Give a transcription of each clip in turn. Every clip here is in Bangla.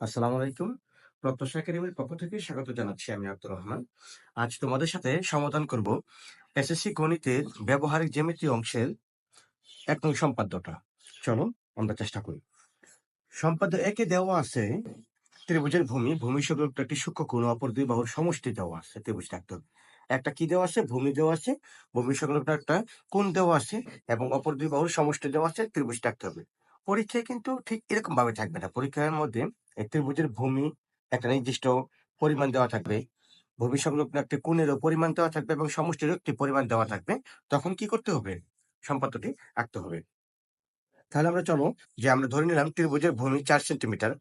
আসসালামু আলাইকুম। প্রত্যাশা একাডেমির পক্ষ থেকে স্বাগত জানাচ্ছি আমি আব্দুর রহমান। আজ তোমাদের সাথে সমাধান করব এসএসসি গণিতের ব্যবহারিক জ্যামিতি অংশের এক নং সম্পাদ্যটা। চলো, আমরা চেষ্টা করি। সম্পাদ্য একে দেওয়া আছে ত্রিভুজের ভূমি। ভূমি সংলগ্ন একটি সূক্ষ্ম কোণ, অপর দুই বাহুর সমষ্টি দেওয়া আছে, ত্রিভুজ হবে একটা কি দেওয়া আছে? ভূমি দেওয়া আছে। ভূমি সংলগ্ন একটা কোণ দেওয়া আছে এবং অপর দুই বাহুর সমষ্টি দেওয়া আছে, ত্রিভুজ রাখতে হবে পরীক্ষায় কিন্তু ঠিক এরকম ভাবে থাকবে না। পরীক্ষার মধ্যে ত্রিভুজের ভূমি, একটা নির্দিষ্ট পরিমাণ দেওয়া থাকবে। ভূমি সংলগ্ন একটি কোণেরও পরিমাণ দেওয়া থাকবে এবং সমষ্টিরও একটি পরিমাণ দেওয়া থাকবে। তখন কি করতে হবে? সম্পাদ্যটি আঁকতে হবে। তাহলে আমরা চলো যে আমরা ধরে নিলাম ত্রিভুজের ভূমি চার সেন্টিমিটার।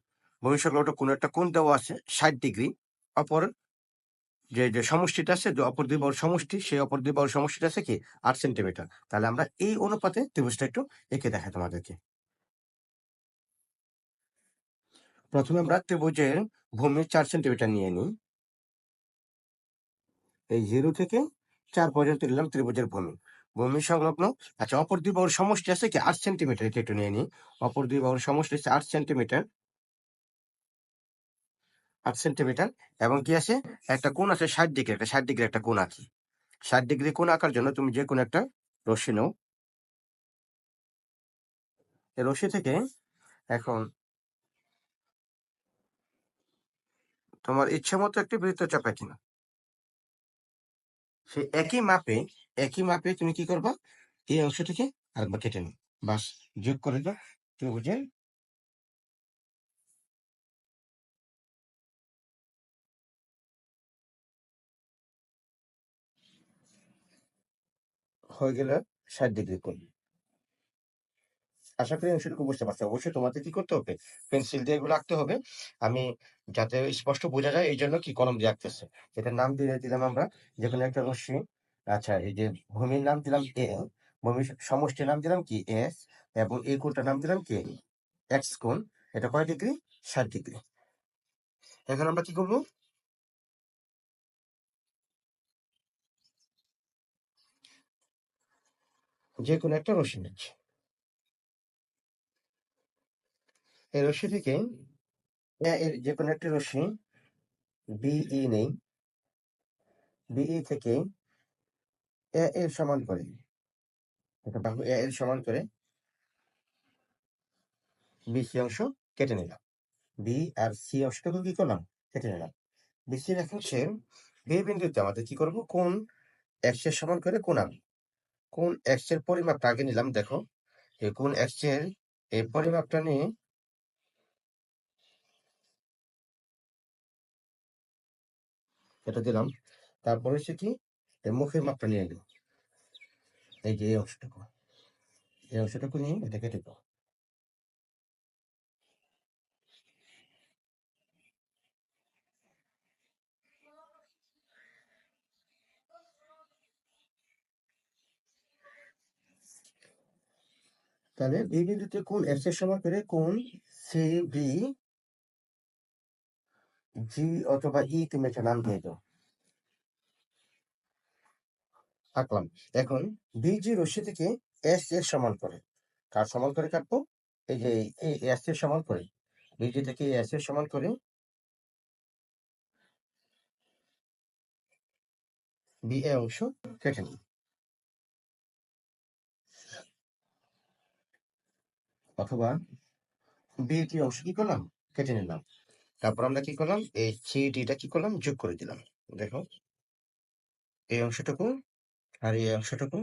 ভূমি সংলগ্ন কোন একটা কোণ দেওয়া আছে ষাট ডিগ্রি। অপর যে যে সমষ্টিটা আছে অপর দুই বাহুর সমষ্টি, সেই অপর দুই বাহুর সমষ্টিটা আছে কি? আট সেন্টিমিটার। তাহলে আমরা এই অনুপাতে ত্রিভুজটা একটু এঁকে দেখাই তোমাদেরকে। প্রথমে আমরা ত্রিভুজের ভূমি চার সেন্টিমিটার নিয়ে নিই। এই জিরো থেকে চার পর্যন্ত নিলাম ত্রিভুজের ভূমি। ভূমি সংলগ্ন আচ্ছা অপর দুই বাহুর সমষ্টি আছে কি? আট সেন্টিমিটার এটা একটু নিয়ে নিই। অপর দুই বাহুর সমষ্টি আছে আট সেন্টিমিটার আট সেন্টিমিটার এবং কি আছে? একটা কোণ আছে ষাট ডিগ্রি, একটা ষাট ডিগ্রি একটা কোণ আছে। ষাট ডিগ্রি কোণ আঁকার জন্য তুমি যে কোনো একটা রশ্মি নাও। রশ্মি থেকে এখন তোমার ইচ্ছে মতো একটি বৃত্ত চাপা কিনা? সে একই মাপে একই মাপে তুমি কি করবা? এই অংশ থেকে আরেকবার কেটে নিও। বাস, যোগ করে দাও। ত্রিভুজের হয়ে গেল ষাট ডিগ্রি কোণ। আশা করি অংশটুকু বুঝতে পারছি। অবশ্যই তোমাদের কি করতে হবে? পেন্সিল দিয়ে এগুলো আঁকতে হবে। আমি যাতে স্পষ্ট বোঝা যায় এই জন্য কি কলম দিয়ে আঁকতেছে। এটার নাম দিয়ে দিলাম আমরা যে কোনো একটা রশ্মি আচ্ছা এই যে ভূমির নাম দিলাম এ ভূমির সমষ্টির নাম দিলাম কি এস এবং এই কোণটার নাম দিলাম কি এক্স কোণ, এটা কয় ডিগ্রি? ষাট ডিগ্রি। এখন আমরা কি করব? যে কোনো একটা রশ্মি নিচ্ছি। এই রশ্মি থেকে এ এর যে কোনো একটি রশ্মি বিই নেই। বিই থেকে এ এর সমান করে। এ এর সমান করে বিসি অংশ কেটে নিলাম। বি আর সি অংশটুকু কি করলাম? কেটে নিলাম। বিসি রেখাংশে বি বিন্দুতে আমাদের কি করব? কোন এক্সের সমান করে কোন আমি কোন এক্সের পরিমাপটা আগে নিলাম, দেখো। এই কোন এক্সের এই পরিমাপটা নিয়ে এটা দিলাম। তারপরে হচ্ছে কি মুখের মাপটা নিয়ে নিল এই যে এই অংশটুকু। এই অংশটুকু নিয়ে এটা কেটে দাও তাহলে এই বিন্দুতে কোন এক্সের সমান করে কোন সি বি জি অথবা ই তুমি একটা নাম দিয়ে দাও। আঁকলাম এখন বিজি রশ্মি থেকে এস এর সমান করে। কার সমান করে কাটবো? এই যে, এই এস এর সমান করে। বিজি থেকে এস এর সমান করে বি এ অংশ কেটে নিই। অথবা বিটি অংশ কি করলাম? কেটে নিলাম। তারপর আমরা কি করলাম? এই সি ডিটা কি করলাম? যোগ করে দিলাম। দেখো, এই অংশটুকু আর এই অংশটুকু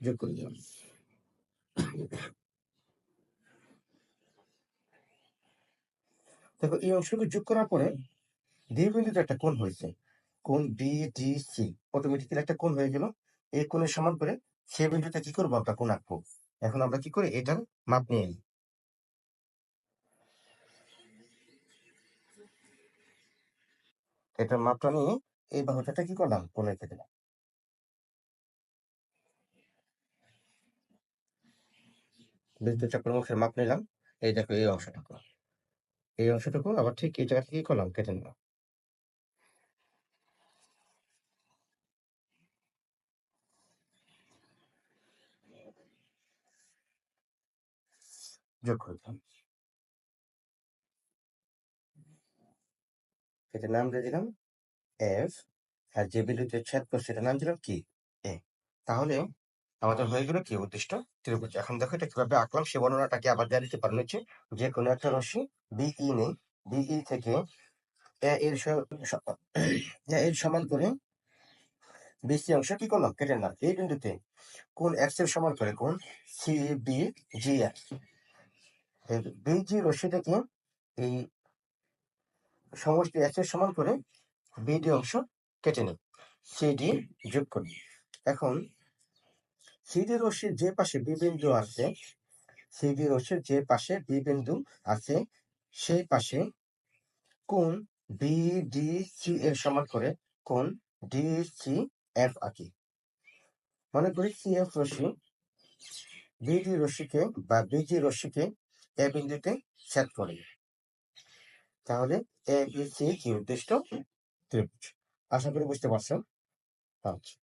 যোগ করে দিলাম। দেখো, এই অংশটুকু যোগ করার পরে ডি বিন্দুতে একটা কোণ হয়েছে। কোণ বি ডি সি অটোমেটিক্যালি একটা কোণ হয়ে গেল। এই কোণের সমান করে সে বিন্দুতে কি করব? আমরা কোণ আঁকবো। এখন আমরা কি করি? এটার মাপ নিয়ে নিই। এটার মাপটা নিয়ে এই বাহুটাটা কি করলাম? কোণ রেখে দিলাম। বৃত্ত চক্র মুখের মাপ নিলাম। এই দেখো এই অংশটুকু। এই অংশটুকু, আবার ঠিক এই জায়গা থেকে করলাম? কেটে নিলাম। যোগ করে দিলাম। এটা নাম দিয়ে দিলাম এফ আর যে বিন্দুতে ছেদ করছে এটার নাম দিলাম কি? এ তাহলে আমাদের হয়ে গেল কি উদ্দিষ্ট? ত্রিভুজ। এখন দেখো এটা কীভাবে আঁকলাম, সে বর্ণনাটাকে আবার দেওয়া দিতে পারেন হচ্ছে যে কোনো একটা রশ্মি বিই নেই। বিই থেকে এ এর এর সমান করে বিসি অংশ কি করলাম? কেটে না এই বিন্দুতে কোন এক্সের সমান করে? কোন C B G X BG রশ্মি থেকে এই সমষ্টি এক্সের সমান করে বিডি অংশ কেটে নিই। সিডি যোগ করি। এখন সিডি রশ্মির যে পাশে বি বিন্দু আছে সিডি রশ্মির যে পাশে বি আছে, সেই পাশে কোন বিডিসি এর সমান করে কোন ডিসি এফ আঁকি। মনে করি সি এফ রশ্মি বিডি রশ্মিকে বা বিজি রশ্মিকে এ বিন্দুতে সেট করে। তাহলে এ, বি, সি কি উদ্দিষ্ট ত্রিভুজ। আশা করি বুঝতে পারছেন? আচ্ছা